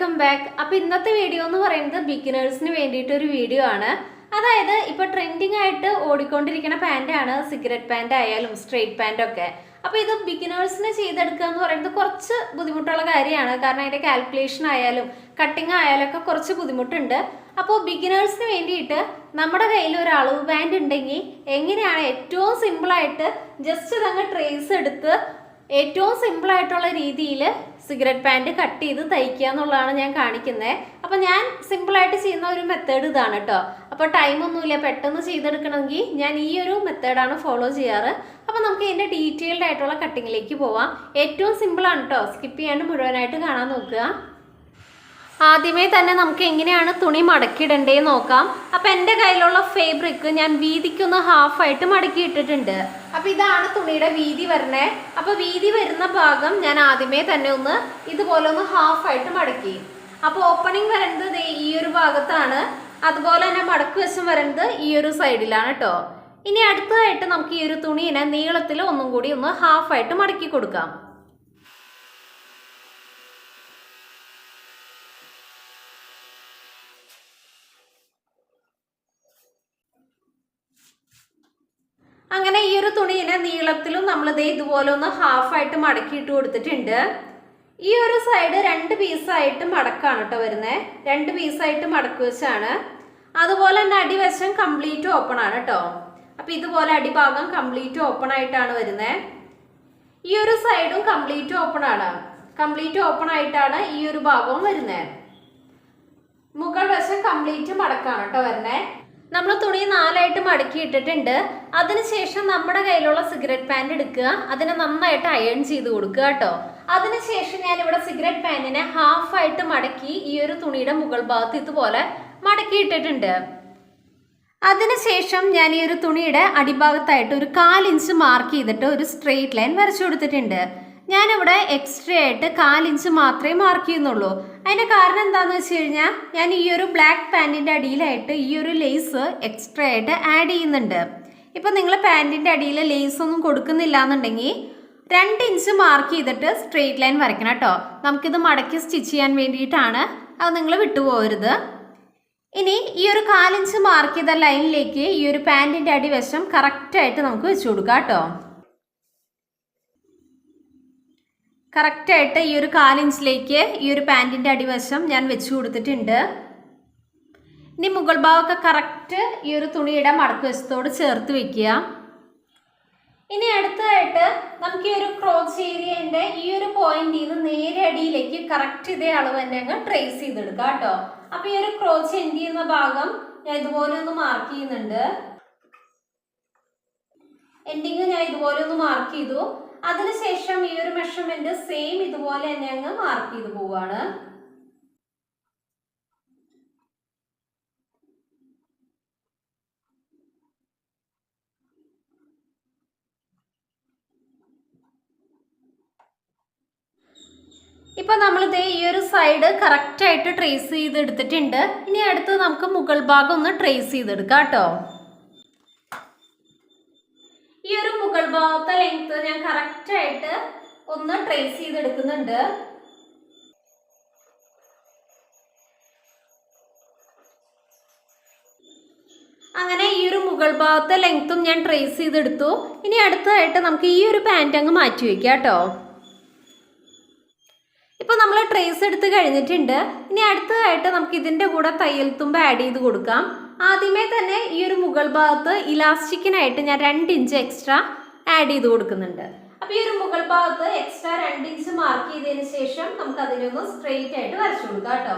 Welcome back. അപ്പോൾ ഇന്നത്തെ video എന്ന് പറയുന്നത് ബിഗിനേഴ്സിന് വേണ്ടിയിട്ട് ഒരു വീഡിയോ ആണ്. അതായത് ഇപ്പോൾ ട്രെൻഡിങ് ആയിട്ട് ഓടിക്കൊണ്ടിരിക്കുന്ന പാന്റാണ് സിഗരറ്റ് പാന്റ് ആയാലും സ്ട്രെയിറ്റ് പാന്റൊക്കെ അപ്പോൾ ഇത് ബിഗിനേഴ്സിന് ചെയ്തെടുക്കുക എന്ന് പറയുന്നത് കുറച്ച് ബുദ്ധിമുട്ടുള്ള കാര്യമാണ്. കാരണം അതിന്റെ കാൽക്കുലേഷൻ ആയാലും കട്ടിങ് ആയാലും ഒക്കെ കുറച്ച് ബുദ്ധിമുട്ടുണ്ട്. അപ്പോൾ ബിഗിനേഴ്സിന് വേണ്ടിയിട്ട് നമ്മുടെ കയ്യിൽ ഒരു അളവ് ബാൻഡ് ഉണ്ടെങ്കിൽ എങ്ങനെയാണ് ഏറ്റവും സിമ്പിളായിട്ട് ജസ്റ്റ് ഇതങ്ങ് ട്രേസ് എടുത്ത് ഏറ്റവും സിമ്പിളായിട്ടുള്ള രീതിയിൽ സിഗരറ്റ് പാന്റ് കട്ട് ചെയ്ത് തയ്ക്കുക എന്നുള്ളതാണ് ഞാൻ കാണിക്കുന്നത്. അപ്പോൾ ഞാൻ സിമ്പിളായിട്ട് ചെയ്യുന്ന ഒരു മെത്തേഡ് ഇതാണ് കേട്ടോ അപ്പോൾ ടൈമൊന്നുമില്ല പെട്ടെന്ന് ചെയ്തെടുക്കണമെങ്കിൽ ഞാൻ ഈ ഒരു മെത്തേഡാണ് ഫോളോ ചെയ്യാറ്. അപ്പോൾ നമുക്ക് ഇതിന്റെ ഡീറ്റെയിൽഡ് ആയിട്ടുള്ള കട്ടിങ്ങിലേക്ക് പോവാം. ഏറ്റവും സിമ്പിളാണ് കേട്ടോ സ്കിപ്പ് ചെയ്യാണ്ട് മുഴുവനായിട്ട് കാണാൻ നോക്കുക. ആദ്യമേ തന്നെ നമുക്ക് എങ്ങനെയാണ് തുണി മടക്കിയിടണ്ടേ നോക്കാം. അപ്പം എന്റെ കയ്യിലുള്ള ഫേബ്രിക് ഞാൻ വീതിക്കൊന്ന് ഹാഫായിട്ട് മടക്കി ഇട്ടിട്ടുണ്ട് അപ്പം ഇതാണ് തുണിയുടെ വീതി വരണേ. അപ്പം വീതി വരുന്ന ഭാഗം ഞാൻ ആദ്യമേ തന്നെ ഒന്ന് ഇതുപോലെ ഒന്ന് ഹാഫായിട്ട് മടക്കി. അപ്പോൾ ഓപ്പണിംഗ് വരുന്നത് ഈ ഒരു ഭാഗത്താണ്. അതുപോലെ തന്നെ മടക്ക് വശം വരുന്നത് ഈ ഒരു സൈഡിലാണ് കേട്ടോ ഇനി അടുത്തതായിട്ട് നമുക്ക് ഈ ഒരു തുണീനെ നീളത്തിൽ ഒന്നും കൂടി ഒന്ന് ഹാഫായിട്ട് മടക്കി കൊടുക്കാം. അങ്ങനെ ഈ ഒരു തുണീനെ നീളത്തിലും നമ്മൾ ദേ ഇതുപോലെ ഒന്ന് ഹാഫായിട്ട് മടക്കിയിട്ട് കൊടുത്തിട്ടുണ്ട്. ഈ ഒരു സൈഡ് രണ്ട് പീസായിട്ട് മടക്കാണ് കേട്ടോ വരുന്നത് രണ്ട് പീസായിട്ട് മടക്കി വെച്ചാണ്. അതുപോലെ തന്നെ അടിവശം കംപ്ലീറ്റ് ഓപ്പൺ ആണ് കേട്ടോ അപ്പം ഇതുപോലെ അടിഭാഗം കംപ്ലീറ്റ് ഓപ്പൺ ആയിട്ടാണ് വരുന്നത് ഈ ഒരു സൈഡും കംപ്ലീറ്റ് ഓപ്പൺ ആണ്. കംപ്ലീറ്റ് ഓപ്പൺ ആയിട്ടാണ് ഈ ഒരു ഭാഗവും വരുന്നത് മുകൾ വശം കംപ്ലീറ്റ് മടക്കാണ് കേട്ടോ വരുന്നത് നമ്മൾ തുണി നാലായിട്ട് മടക്കി ഇട്ടിട്ടുണ്ട്. അതിനുശേഷം നമ്മുടെ കയ്യിലുള്ള സിഗരറ്റ് പാന്റ് എടുക്കുക. അതിനെ നന്നായിട്ട് അയൺ ചെയ്ത് കൊടുക്കുക കേട്ടോ. അതിനുശേഷം ഞാൻ ഇവിടെ സിഗരറ്റ് പാന്റിനെ ഹാഫായിട്ട് മടക്കി ഈ ഒരു തുണിയുടെ മുകൾ ഭാഗത്ത് ഇതുപോലെ മടക്കി ഇട്ടിട്ടുണ്ട്. അതിനുശേഷം ഞാൻ ഈ ഒരു തുണിയുടെ അടിഭാഗത്തായിട്ട് ഒരു കാലിഞ്ച് മാർക്ക് ചെയ്തിട്ട് ഒരു സ്ട്രെയിറ്റ് ലൈൻ വരച്ചു കൊടുത്തിട്ടുണ്ട്. ഞാനിവിടെ എക്സ്ട്രാ ആയിട്ട് കാലിഞ്ച് മാത്രമേ മാർക്ക് ചെയ്യുന്നുള്ളൂ. അതിന്റെ കാരണം എന്താണെന്ന് വെച്ച് കഴിഞ്ഞാൽ ഞാൻ ഈ ഒരു ബ്ലാക്ക് പാന്റിന്റെ അടിയിലായിട്ട് ഈ ഒരു ലേസ് എക്സ്ട്രാ ആയിട്ട് ആഡ് ചെയ്യുന്നുണ്ട്. ഇപ്പം നിങ്ങൾ പാന്റിന്റെ അടിയിൽ ലേസ് ഒന്നും കൊടുക്കുന്നില്ല എന്നുണ്ടെങ്കിൽ രണ്ട് ഇഞ്ച് മാർക്ക് ചെയ്തിട്ട് സ്ട്രെയിറ്റ് ലൈൻ വരയ്ക്കണം കേട്ടോ നമുക്കിത് മടക്കി സ്റ്റിച്ച് ചെയ്യാൻ വേണ്ടിയിട്ടാണ് അത് നിങ്ങൾ വിട്ടുപോകരുത്. ഇനി ഈ ഒരു കാലിഞ്ച് മാർക്ക് ചെയ്ത ലൈനിലേക്ക് ഈ ഒരു പാന്റിന്റെ അടിവശം കറക്റ്റായിട്ട് നമുക്ക് വെച്ച് കൊടുക്കാം കേട്ടോ കറക്റ്റായിട്ട് ഈ ഒരു കാലിഞ്ചിലേക്ക് ഈ ഒരു പാന്റിന്റെ അടിവശം ഞാൻ വെച്ച് കൊടുത്തിട്ടുണ്ട്. ഇനി മുകൾ ഭാഗമൊക്കെ കറക്റ്റ് ഈ ഒരു തുണിയുടെ മടക്ക് വശത്തോട് ചേർത്ത് വെക്കുക. ഇനി അടുത്തതായിട്ട് നമുക്ക് ഈ ഒരു ക്രോച്ച് ഏരിയന്റെ ഈ ഒരു പോയിന്റിൽ നിന്ന് നേരെ അടിയിലേക്ക് കറക്റ്റ് ഇതേ അളവ് തന്നെ അങ്ങ് ട്രേസ് ചെയ്തെടുക്കുക കേട്ടോ. അപ്പൊ ഈ ഒരു ക്രോച്ച് എൻഡ് ചെയ്യുന്ന ഭാഗം ഞാൻ ഇതുപോലെ ഒന്ന് മാർക്ക് ചെയ്യുന്നുണ്ട്. എൻഡിങ് ഞാൻ ഇതുപോലെ ഒന്ന് മാർക്ക് ചെയ്തു. അതിനുശേഷം ഈ ഒരു മെഷർമെന്റ് സെയിം ഇതുപോലെ തന്നെ അങ്ങ് മാർക്ക് ചെയ്ത് പോവാണ്. ഇപ്പൊ നമ്മൾ ഇതേ ഈ ഒരു സൈഡ് കറക്റ്റ് ആയിട്ട് ട്രേസ് ചെയ്ത് എടുത്തിട്ടുണ്ട്. ഇനി അടുത്ത് നമുക്ക് മുകൾ ഭാഗം ഒന്ന് ട്രേസ് ചെയ്തെടുക്കാം കേട്ടോ ഈ ഒരു മുകൾ ഭാഗത്തെ ലെങ്ത് ഞാൻ കറക്റ്റ് ആയിട്ട് ഒന്ന് ട്രേസ് ചെയ്തെടുക്കുന്നുണ്ട്. അങ്ങനെ ഈ ഒരു മുകൾ ഭാഗത്തെ ലെങ്ത്തും ഞാൻ ട്രേസ് ചെയ്തെടുത്തു. ഇനി അടുത്തതായിട്ട് നമുക്ക് ഈ ഒരു പാന്റ് അങ്ങ് മാറ്റി വയ്ക്കാം കേട്ടോ. ഇപ്പോൾ നമ്മൾ ട്രേസ് എടുത്ത് കഴിഞ്ഞിട്ടുണ്ട്. ഇനി അടുത്തതായിട്ട് നമുക്ക് ഇതിന്റെ കൂടെ തയ്യൽ തുമ്പ് ആഡ് ചെയ്ത് കൊടുക്കാം. ആദ്യമേ തന്നെ ഈ ഒരു മുകൾ ഭാഗത്ത് ഇലാസ്റ്റിക്കിനായിട്ട് ഞാൻ രണ്ട് ഇഞ്ച് എക്സ്ട്രാ ആഡ് ചെയ്ത് കൊടുക്കുന്നുണ്ട്. അപ്പോൾ ഈ ഒരു മുകൾ ഭാഗത്ത് എക്സ്ട്രാ രണ്ട് ഇഞ്ച് മാർക്ക് ചെയ്തതിന് ശേഷം നമുക്ക് അതിനെ ഒന്ന് സ്ട്രെയിറ്റ് ആയിട്ട് വരച്ചു കൊടുക്കാം കേട്ടോ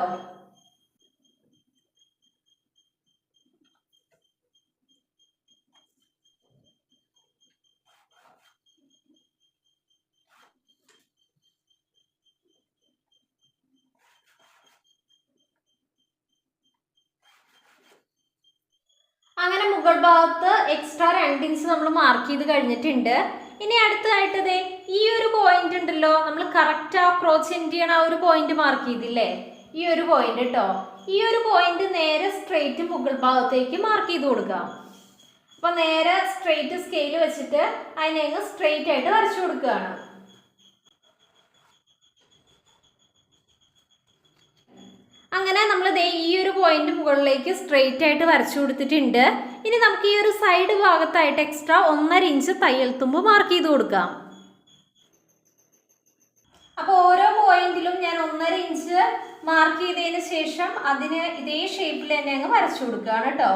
അങ്ങനെ മുകൾ ഭാഗത്ത് എക്സ്ട്രാ രണ്ട് ഇഞ്ച് നമ്മൾ മാർക്ക് ചെയ്ത് കഴിഞ്ഞിട്ടുണ്ട്. ഇനി അടുത്തതായിട്ട് ഈ ഒരു പോയിന്റ് ഉണ്ടല്ലോ നമ്മൾ കറക്റ്റ് ആ ക്രോച്ച് എൻഡ് ചെയ്യണ ആ ഒരു പോയിന്റ് മാർക്ക് ചെയ്തില്ലേ? ഈ ഒരു പോയിന്റ് കേട്ടോ ഈ ഒരു പോയിന്റ് നേരെ സ്ട്രെയിറ്റ് മുകൾ ഭാഗത്തേക്ക് മാർക്ക് ചെയ്ത് കൊടുക്കാം അപ്പൊ നേരെ സ്ട്രെയിറ്റ് സ്കെയിൽ വെച്ചിട്ട് അതിനെ സ്ട്രെയിറ്റ് ആയിട്ട് വരച്ചു കൊടുക്കുകയാണ്. ദേ ഈ ഒരു പോയിന്റ് മുകളിലേക്ക് സ്ട്രെയിറ്റ് ആയിട്ട് വരച്ചു കൊടുത്തിട്ടുണ്ട്. ഇനി നമുക്ക് ഈ ഒരു സൈഡ് ഭാഗത്തായിട്ട് എക്സ്ട്രാ ഒന്നര ഇഞ്ച് തയ്യൽ തുമ്പ് മാർക്ക് ചെയ്ത് കൊടുക്കാം. അപ്പോൾ ഓരോ പോയിന്റിലും ഞാൻ ഒന്നര ഇഞ്ച് മാർക്ക് ചെയ്തതിന് ശേഷം അതിന് ഇതേ ഷേപ്പിൽ തന്നെ അങ്ങ് വരച്ചു കൊടുക്കുകയാണ് കേട്ടോ.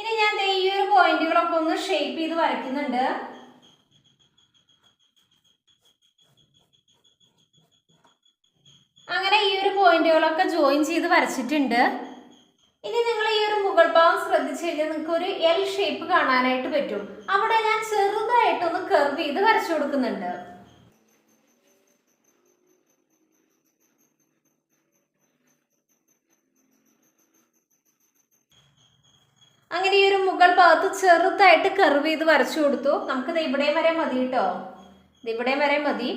ഇനി ഞാൻ ഈ ഒരു പോയിന്റുകളൊക്കെ ഒന്ന് ഷേപ്പ് ചെയ്ത് വരയ്ക്കുന്നുണ്ട്. അങ്ങനെ ഈ ഒരു പോയിന്റുകളൊക്കെ ജോയിൻ ചെയ്ത് വരച്ചിട്ടുണ്ട്. ഇനി നിങ്ങൾ ഈ ഒരു മുകൾ ഭാഗം ശ്രദ്ധിച്ചു കഴിഞ്ഞാൽ നിങ്ങൾക്ക് ഒരു എൽ ഷേപ്പ് കാണാനായിട്ട് പറ്റും. അവിടെ ഞാൻ ചെറുതായിട്ടൊന്ന് കർവ് ചെയ്ത് വരച്ചു കൊടുക്കുന്നുണ്ട്. അങ്ങനെ ഈ ഒരു മുകൾ ഭാഗത്ത് ചെറുതായിട്ട് കർവ് ചെയ്ത് വരച്ചു കൊടുത്തു. നമുക്കിത് ഇവിടെയും വരെ മതി കേട്ടോ ഇവിടെയും വരെ മതി.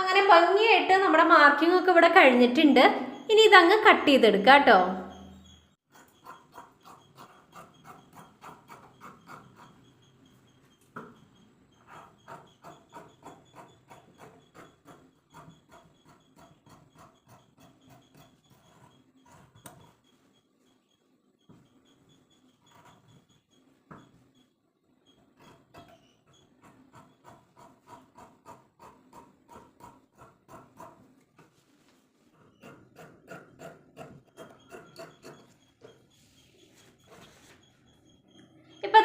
അങ്ങനെ ഭംഗിയായിട്ട് നമ്മുടെ മാർക്കിംഗ് ഒക്കെ ഇവിടെ കഴിഞ്ഞിട്ടുണ്ട്. ഇനി ഇതങ്ങ് കട്ട് ചെയ്തെടുക്കാം കേട്ടോ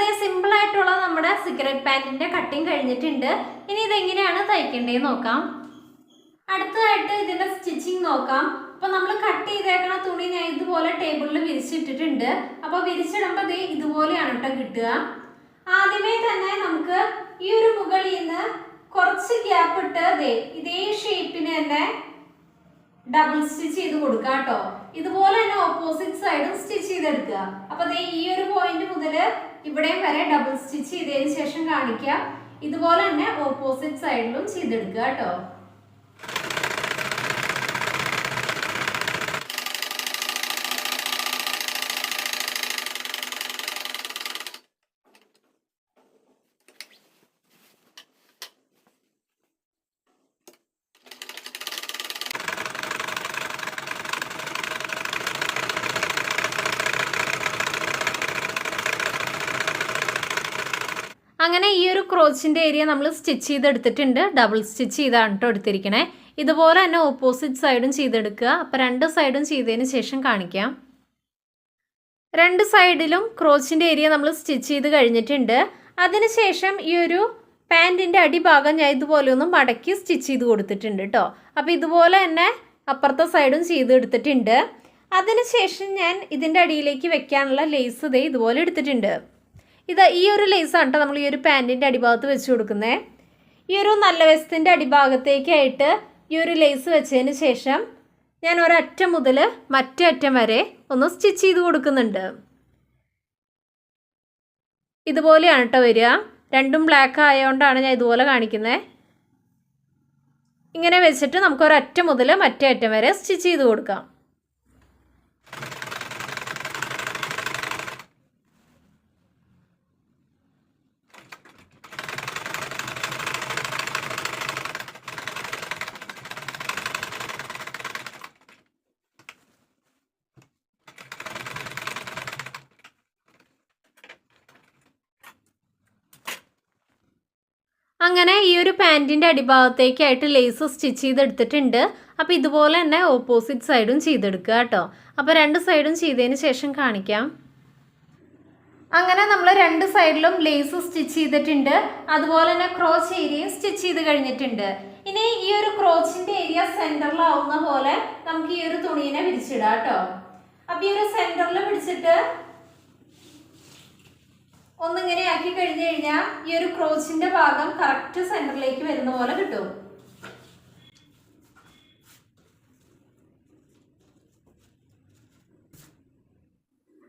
അതേ സിമ്പിൾ ആയിട്ടുള്ള നമ്മുടെ സിഗരറ്റ് പാന്റിന്റെ കട്ടിങ് കഴിഞ്ഞിട്ടുണ്ട്. ഇനി ഇതെങ്ങനെയാണ് തയ്ക്കേണ്ടതെന്ന് നോക്കാം. അടുത്തതായിട്ട് ഇതിന്റെ സ്റ്റിച്ചിങ് നോക്കാം. അപ്പോൾ നമ്മൾ കട്ട് ചെയ്തേക്കണ തുണി ഞാൻ ഇതുപോലെ ടേബിളിൽ വിരിച്ചിട്ടിട്ടുണ്ട്. അപ്പോൾ വിരിച്ചിടുമ്പോൾ ഇത് ഇതുപോലെയാണ് കേട്ടോ കിട്ടുക. ആദ്യമേ തന്നെ നമുക്ക് ഈ ഒരു മുകളിൽ നിന്ന് കുറച്ച് ഗ്യാപ്പ് ഇട്ട് ദേ ഇതേ ഷേപ്പിന് തന്നെ ഡബിൾ സ്റ്റിച്ച് ചെയ്ത് കൊടുക്കുക കേട്ടോ ഇതുപോലെ തന്നെ ഓപ്പോസിറ്റ് സൈഡും സ്റ്റിച്ച് ചെയ്തെടുക്കുക. അപ്പോൾ ദേ ഈ ഒരു പോയിന്റ് മുതൽ ഇവിടെയും വരെ ഡബിൾ സ്റ്റിച്ച് ചെയ്തതിന് ശേഷം കാണിക്കുക ഇതുപോലെ തന്നെ ഓപ്പോസിറ്റ് സൈഡിലും ചെയ്തെടുക്കുക കേട്ടോ. അങ്ങനെ ഈ ഒരു ക്രോച്ചിന്റെ ഏരിയ നമ്മൾ സ്റ്റിച്ച് ചെയ്തെടുത്തിട്ടുണ്ട്. ഡബിൾ സ്റ്റിച്ച് ചെയ്താണ് കേട്ടോ എടുത്തിരിക്കണേ. ഇതുപോലെ തന്നെ ഓപ്പോസിറ്റ് സൈഡും ചെയ്തെടുക്കുക. അപ്പോൾ രണ്ട് സൈഡും ചെയ്തതിന് ശേഷം കാണിക്കാം. രണ്ട് സൈഡിലും ക്രോച്ചിന്റെ ഏരിയ നമ്മൾ സ്റ്റിച്ച് ചെയ്ത് കഴിഞ്ഞിട്ടുണ്ട്. അതിനുശേഷം ഈ ഒരു പാന്റിന്റെ അടിഭാഗം ഞാൻ ഇതുപോലെ ഒന്ന് മടക്കി സ്റ്റിച്ച് ചെയ്ത് കൊടുത്തിട്ടുണ്ട് കേട്ടോ അപ്പോൾ ഇതുപോലെ തന്നെ അപ്പുറത്തെ സൈഡും ചെയ്തെടുത്തിട്ടുണ്ട് അതിനുശേഷം ഞാൻ ഇതിന്റെ അടിയിലേക്ക് വെക്കാനുള്ള ലേസ് ദേ ഇതുപോലെ എടുത്തിട്ടുണ്ട്. ഇത് ഈ ഒരു ലേസാണ് കേട്ടോ നമ്മൾ ഈ ഒരു പാന്റിന്റെ അടിഭാഗത്ത് വെച്ച് കൊടുക്കുന്നത് ഈ ഒരു നല്ല വശത്തിന്റെ അടിഭാഗത്തേക്കായിട്ട് ഈ ഒരു ലേസ് വെച്ചതിന് ശേഷം ഞാൻ ഒരറ്റം മുതൽ മറ്റേ അറ്റം വരെ ഒന്ന് സ്റ്റിച്ച് ചെയ്ത് കൊടുക്കുന്നുണ്ട്. ഇതുപോലെയാണ് കേട്ടോ വരിക. രണ്ടും ബ്ലാക്ക് ആയതുകൊണ്ടാണ് ഞാൻ ഇതുപോലെ കാണിക്കുന്നത് ഇങ്ങനെ വെച്ചിട്ട് നമുക്ക് ഒരറ്റം മുതൽ മറ്റേ അറ്റം വരെ സ്റ്റിച്ച് ചെയ്ത് കൊടുക്കാം. അങ്ങനെ ഈ ഒരു പാന്റിന്റെ അടിഭാഗത്തേക്കായിട്ട് ലേസ് സ്റ്റിച്ച് ചെയ്തെടുത്തിട്ടുണ്ട്. അപ്പോൾ ഇതുപോലെ തന്നെ ഓപ്പോസിറ്റ് സൈഡും ചെയ്തെടുക്കുക കേട്ടോ. അപ്പോൾ രണ്ട് സൈഡും ചെയ്തതിന് ശേഷം കാണിക്കാം. അങ്ങനെ നമ്മൾ രണ്ട് സൈഡിലും ലേസ് സ്റ്റിച്ച് ചെയ്തിട്ടുണ്ട്. അതുപോലെ തന്നെ ക്രോച്ച് ഏരിയയും സ്റ്റിച്ച് ചെയ്ത് കഴിഞ്ഞിട്ടുണ്ട്. ഇനി ഈ ഒരു ക്രോച്ചിന്റെ ഏരിയ സെന്ററിലാവുന്ന പോലെ നമുക്ക് ഈ ഒരു തുണീനെ പിടിച്ചിടാം കേട്ടോ. അപ്പോൾ ഈ ഒരു സെന്ററിൽ പിടിച്ചിട്ട് ഒന്നിങ്ങനെ ആക്കി കഴിഞ്ഞു കഴിഞ്ഞാൽ ഈ ഒരു ക്രോച്ചിന്റെ ഭാഗം കറക്റ്റ് സെന്ററിലേക്ക് വരുന്ന പോലെ കിട്ടും.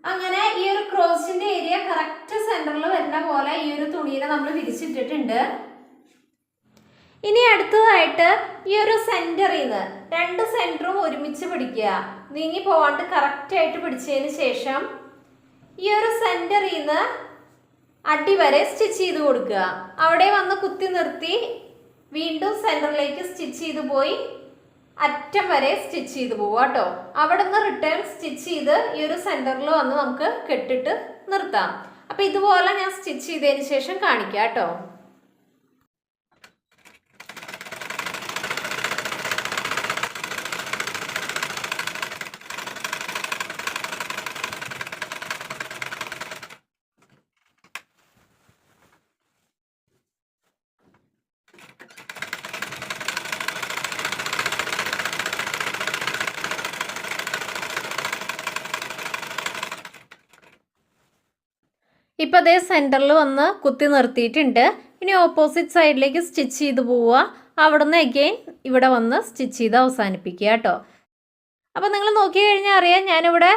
അങ്ങനെ ഈ ഒരു ക്രോസിന്റെ ഏരിയ കറക്റ്റ് സെന്ററിൽ വരുന്ന പോലെ ഈ ഒരു തുണിയിനെ നമ്മൾ വിരിച്ചിട്ടിട്ടുണ്ട്. ഇനി അടുത്തതായിട്ട് ഈ ഒരു സെന്ററിൽ നിന്ന് രണ്ട് സെന്ററും ഒരുമിച്ച് പിടിക്കുക. നീങ്ങി പോവാണ്ട് കറക്റ്റ് ആയിട്ട് പിടിച്ചതിന് ശേഷം ഈ ഒരു സെന്ററിൽ നിന്ന് അടി വരെ സ്റ്റിച്ച് ചെയ്ത് കൊടുക്കുക. അവിടെ വന്ന് കുത്തി നിർത്തി വീണ്ടും സെന്ററിലേക്ക് സ്റ്റിച്ച് ചെയ്ത് പോയി. അറ്റം വരെ സ്റ്റിച്ച് ചെയ്ത് പോവുക കേട്ടോ. അവിടെ നിന്ന് റിട്ടേൺ സ്റ്റിച്ച് ചെയ്ത് ഈ ഒരു സെന്ററിൽ വന്ന് നമുക്ക് കെട്ടിട്ട് നിർത്താം. അപ്പോൾ ഇതുപോലെ ഞാൻ സ്റ്റിച്ച് ചെയ്തതിന് ശേഷം കാണിക്കാം കേട്ടോ. ഇപ്പം അതേ സെന്ററിൽ വന്ന് കുത്തി നിർത്തിയിട്ടുണ്ട്. ഇനി ഓപ്പോസിറ്റ് സൈഡിലേക്ക് സ്റ്റിച്ച് ചെയ്ത് പോവുക. അവിടെ നിന്ന് അഗെയിൻ ഇവിടെ വന്ന് സ്റ്റിച്ച് ചെയ്ത് അവസാനിപ്പിക്കുക കേട്ടോ. അപ്പോൾ നിങ്ങൾ നോക്കി കഴിഞ്ഞാൽ അറിയാം ഞാനിവിടെ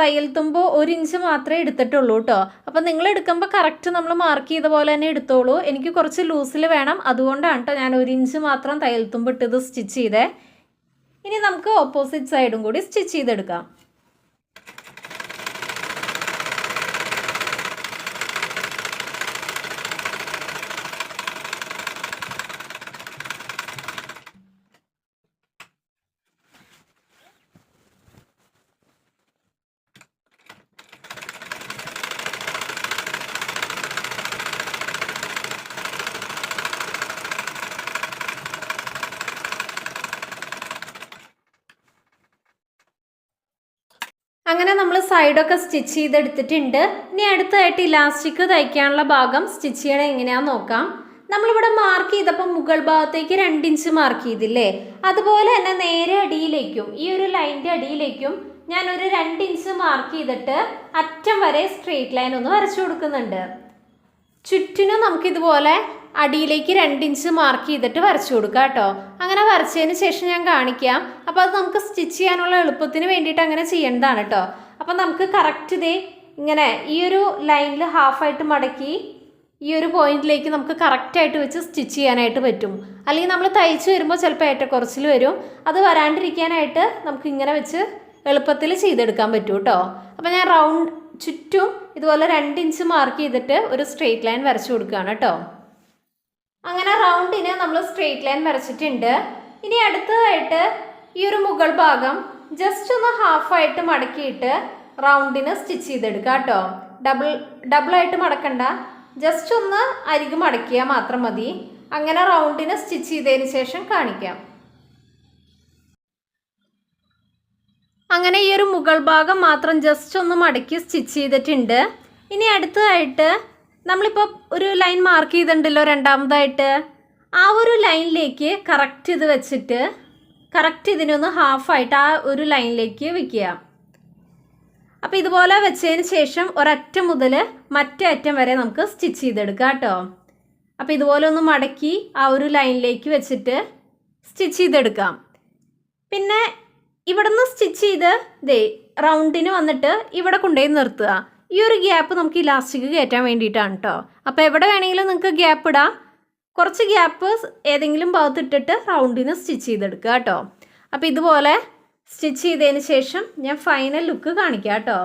തയ്യൽ തുമ്പ് ഒരു ഇഞ്ച് മാത്രമേ എടുത്തിട്ടുള്ളൂ കേട്ടോ. അപ്പോൾ നിങ്ങൾ എടുക്കുമ്പോൾ കറക്റ്റ് നമ്മൾ മാർക്ക് ചെയ്ത പോലെ തന്നെ എടുത്തോളൂ. എനിക്ക് കുറച്ച് ലൂസിൽ വേണം. അതുകൊണ്ടാണ് കേട്ടോ ഞാൻ ഒരു ഇഞ്ച് മാത്രം തയ്യൽ തുമ്പ് ഇട്ടത് സ്റ്റിച്ച് ചെയ്തേ. ഇനി നമുക്ക് ഓപ്പോസിറ്റ് സൈഡും കൂടി സ്റ്റിച്ച് ചെയ്തെടുക്കാം. അങ്ങനെ നമ്മൾ സൈഡൊക്കെ സ്റ്റിച്ച് ചെയ്തെടുത്തിട്ടുണ്ട്. ഇനി അടുത്തതായിട്ട് ഇലാസ്റ്റിക് തയ്ക്കാനുള്ള ഭാഗം സ്റ്റിച്ച് ചെയ്യണം എങ്ങനെയാണെന്ന് നോക്കാം. നമ്മളിവിടെ മാർക്ക് ചെയ്തപ്പോൾ മുകൾ ഭാഗത്തേക്ക് രണ്ട് ഇഞ്ച് മാർക്ക് ചെയ്തില്ലേ? അതുപോലെ തന്നെ നേരെ അടിയിലേക്കും ഈ ഒരു ലൈന്റെ അടിയിലേക്കും ഞാൻ ഒരു രണ്ട് ഇഞ്ച് മാർക്ക് ചെയ്തിട്ട് അറ്റം വരെ സ്ട്രെയിറ്റ് ലൈൻ ഒന്ന് വരച്ചു കൊടുക്കുന്നുണ്ട്. ചുറ്റിനും നമുക്കിതുപോലെ അടിയിലേക്ക് രണ്ട് ഇഞ്ച് മാർക്ക് ചെയ്തിട്ട് വരച്ചു കൊടുക്കുക കേട്ടോ അങ്ങനെ വരച്ചതിന് ശേഷം ഞാൻ കാണിക്കാം. അപ്പോൾ അത് നമുക്ക് സ്റ്റിച്ച് ചെയ്യാനുള്ള എളുപ്പത്തിന് വേണ്ടിയിട്ട് അങ്ങനെ ചെയ്യേണ്ടതാണ് കേട്ടോ അപ്പോൾ നമുക്ക് കറക്റ്റ് ഇതേ ഇങ്ങനെ ഈ ഒരു ലൈനിൽ ഹാഫായിട്ട് മടക്കി ഈ ഒരു പോയിന്റിലേക്ക് നമുക്ക് കറക്റ്റായിട്ട് വെച്ച് സ്റ്റിച്ച് ചെയ്യാനായിട്ട് പറ്റും. അല്ലെങ്കിൽ നമ്മൾ തയ്ച്ച് വരുമ്പോൾ ചിലപ്പോൾ ഏറ്റക്കുറച്ചിൽ വരും. അത് വരാണ്ടിരിക്കാനായിട്ട് നമുക്ക് ഇങ്ങനെ വെച്ച് എളുപ്പത്തിൽ ചെയ്തെടുക്കാൻ പറ്റും കേട്ടോ അപ്പോൾ ഞാൻ റൗണ്ട് ചുറ്റും ഇതുപോലെ രണ്ട് ഇഞ്ച് മാർക്ക് ചെയ്തിട്ട് ഒരു സ്ട്രെയിറ്റ് ലൈൻ വരച്ചു കൊടുക്കുകയാണ് കേട്ടോ അങ്ങനെ റൗണ്ടിന് നമ്മൾ സ്ട്രെയിറ്റ് ലൈൻ വരച്ചിട്ടുണ്ട്. ഇനി അടുത്തതായിട്ട് ഈ ഒരു മുകൾ ഭാഗം ജസ്റ്റ് ഒന്ന് ഹാഫായിട്ട് മടക്കിയിട്ട് റൗണ്ടിന് സ്റ്റിച്ച് ചെയ്തെടുക്കുക കേട്ടോ. ഡബിൾ ഡബിളായിട്ട് മടക്കണ്ട. ജസ്റ്റ് ഒന്ന് അരികു മടക്കിയാൽ മാത്രം മതി. അങ്ങനെ റൗണ്ടിന് സ്റ്റിച്ച് ചെയ്തതിന് ശേഷം കാണിക്കാം. അങ്ങനെ ഈ ഒരു മുകൾ ഭാഗം മാത്രം ജസ്റ്റ് ഒന്ന് മടക്കി സ്റ്റിച്ച് ചെയ്തിട്ടുണ്ട്. ഇനി അടുത്തതായിട്ട് നമ്മളിപ്പോൾ ഒരു ലൈൻ മാർക്ക് ചെയ്തിട്ടുണ്ടല്ലോ രണ്ടാമതായിട്ട്. ആ ഒരു ലൈനിലേക്ക് കറക്റ്റ് ഇത് വെച്ചിട്ട് കറക്റ്റ് ഇതിനൊന്ന് ഹാഫായിട്ട് ആ ഒരു ലൈനിലേക്ക് വെക്കുക. അപ്പോൾ ഇതുപോലെ വെച്ചതിന് ശേഷം ഒരറ്റം മുതൽ മറ്റേ അറ്റം വരെ നമുക്ക് സ്റ്റിച്ച് ചെയ്തെടുക്കാം കേട്ടോ. അപ്പോൾ ഇതുപോലെ ഒന്ന് മടക്കി ആ ഒരു ലൈനിലേക്ക് വെച്ചിട്ട് സ്റ്റിച്ച് ചെയ്തെടുക്കാം. പിന്നെ ഇവിടുന്ന് സ്റ്റിച്ച് ചെയ്ത് ദേ റൗണ്ടിന് വന്നിട്ട് ഇവിടെ കൊണ്ടുപോയി നിർത്തുക. ഈ ഒരു ഗ്യാപ്പ് നമുക്ക് ഇലാസ്റ്റിക് കയറ്റാൻ വേണ്ടിയിട്ടാണ് കേട്ടോ അപ്പോൾ എവിടെ വേണമെങ്കിലും നിങ്ങൾക്ക് ഗ്യാപ്പ് ഇടാം. കുറച്ച് ഗ്യാപ്പ് ഏതെങ്കിലും ഭാഗത്തിട്ടിട്ട് റൗണ്ടിന് സ്റ്റിച്ച് ചെയ്തെടുക്കുക കേട്ടോ അപ്പോൾ ഇതുപോലെ സ്റ്റിച്ച് ചെയ്തതിന് ശേഷം ഞാൻ ഫൈനൽ ലുക്ക് കാണിക്കാം കേട്ടോ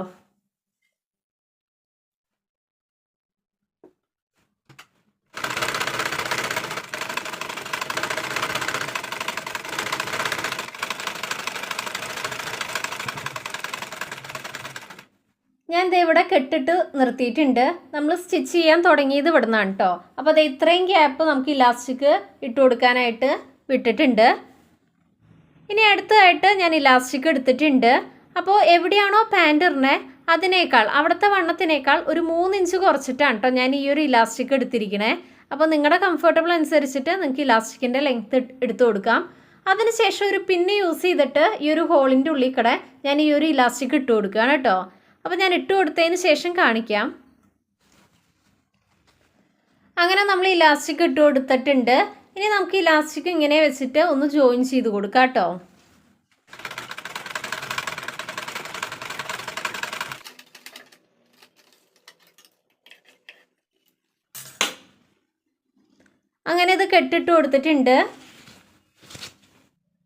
ഞാൻ ദേ ഇവിടെ കെട്ടിട്ട് നിർത്തിയിട്ടുണ്ട്. നമ്മൾ സ്റ്റിച്ച് ചെയ്യാൻ തുടങ്ങിയത് ഇവിടെ നിന്നാണ് കേട്ടോ അപ്പോൾ അത് ഇത്രയും ഗ്യാപ്പ് നമുക്ക് ഇലാസ്റ്റിക് ഇട്ട് കൊടുക്കാനായിട്ട് വിട്ടിട്ടുണ്ട്. ഇനി അടുത്തതായിട്ട് ഞാൻ ഇലാസ്റ്റിക് എടുത്തിട്ടുണ്ട്. അപ്പോൾ എവിടെയാണോ പാന്റിറിനെ അതിനേക്കാൾ അവിടുത്തെ വണ്ണത്തിനേക്കാൾ ഒരു മൂന്നിഞ്ച് കുറച്ചിട്ടാണ് കേട്ടോ ഞാൻ ഈ ഒരു ഇലാസ്റ്റിക് എടുത്തിരിക്കണേ. അപ്പോൾ നിങ്ങളുടെ കംഫർട്ടബിൾ അനുസരിച്ചിട്ട് നിങ്ങൾക്ക് ഇലാസ്റ്റിക്കിന്റെ ലെങ്ത് എടുത്തു കൊടുക്കാം. അതിനുശേഷം ഒരു പിന്ന് യൂസ് ചെയ്തിട്ട് ഈ ഒരു ഹോളിന്റെ ഉള്ളിൽ കൂടെ ഞാൻ ഈ ഒരു ഇലാസ്റ്റിക് ഇട്ട് കൊടുക്കുകയാണ് കേട്ടോ അപ്പോൾ ഞാൻ ഇട്ട് കൊടുത്തതിന് ശേഷം കാണിക്കാം. അങ്ങനെ നമ്മൾ ഇലാസ്റ്റിക് ഇട്ട് കൊടുത്തിട്ടുണ്ട്. ഇനി നമുക്ക് ഇലാസ്റ്റിക് ഇങ്ങനെ വെച്ചിട്ട് ഒന്ന് ജോയിൻ ചെയ്ത് കൊടുക്കാം കേട്ടോ. അങ്ങനെ ഇത് കെട്ടിട്ട് കൊടുത്തിട്ടുണ്ട്.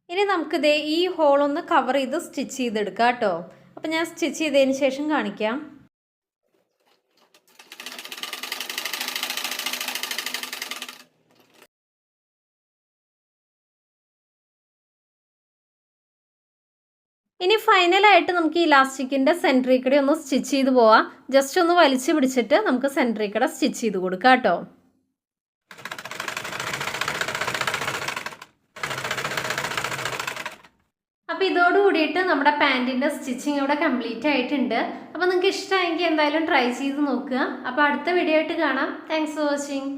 ഇനി നമുക്കിത് ഈ ഹോളൊന്ന് കവർ ചെയ്ത് സ്റ്റിച്ച് ചെയ്തെടുക്കാം കേട്ടോ. അപ്പം ഞാൻ സ്റ്റിച്ച് ചെയ്തതിന് ശേഷം കാണിക്കാം. ഇനി ഫൈനലായിട്ട് നമുക്ക് ഇലാസ്റ്റിക്കിന്റെ സെൻട്രിക്കടെ ഒന്ന് സ്റ്റിച്ച് ചെയ്ത് പോവാം. ജസ്റ്റ് ഒന്ന് വലിച്ചു പിടിച്ചിട്ട് നമുക്ക് സെൻട്രിക്കട സ്റ്റിച്ച് ചെയ്ത് കൊടുക്കാം കേട്ടോ. കൂടിയിട്ട് നമ്മുടെ പാന്റിന്റെ സ്റ്റിച്ചിങ് ഇവിടെ കംപ്ലീറ്റ് ആയിട്ടുണ്ട്. അപ്പോൾ നിങ്ങൾക്ക് ഇഷ്ടമായെങ്കിൽ എന്തായാലും ട്രൈ ചെയ്ത് നോക്കുക. അപ്പോൾ അടുത്ത വീഡിയോ ആയിട്ട് കാണാം. Thanks for watching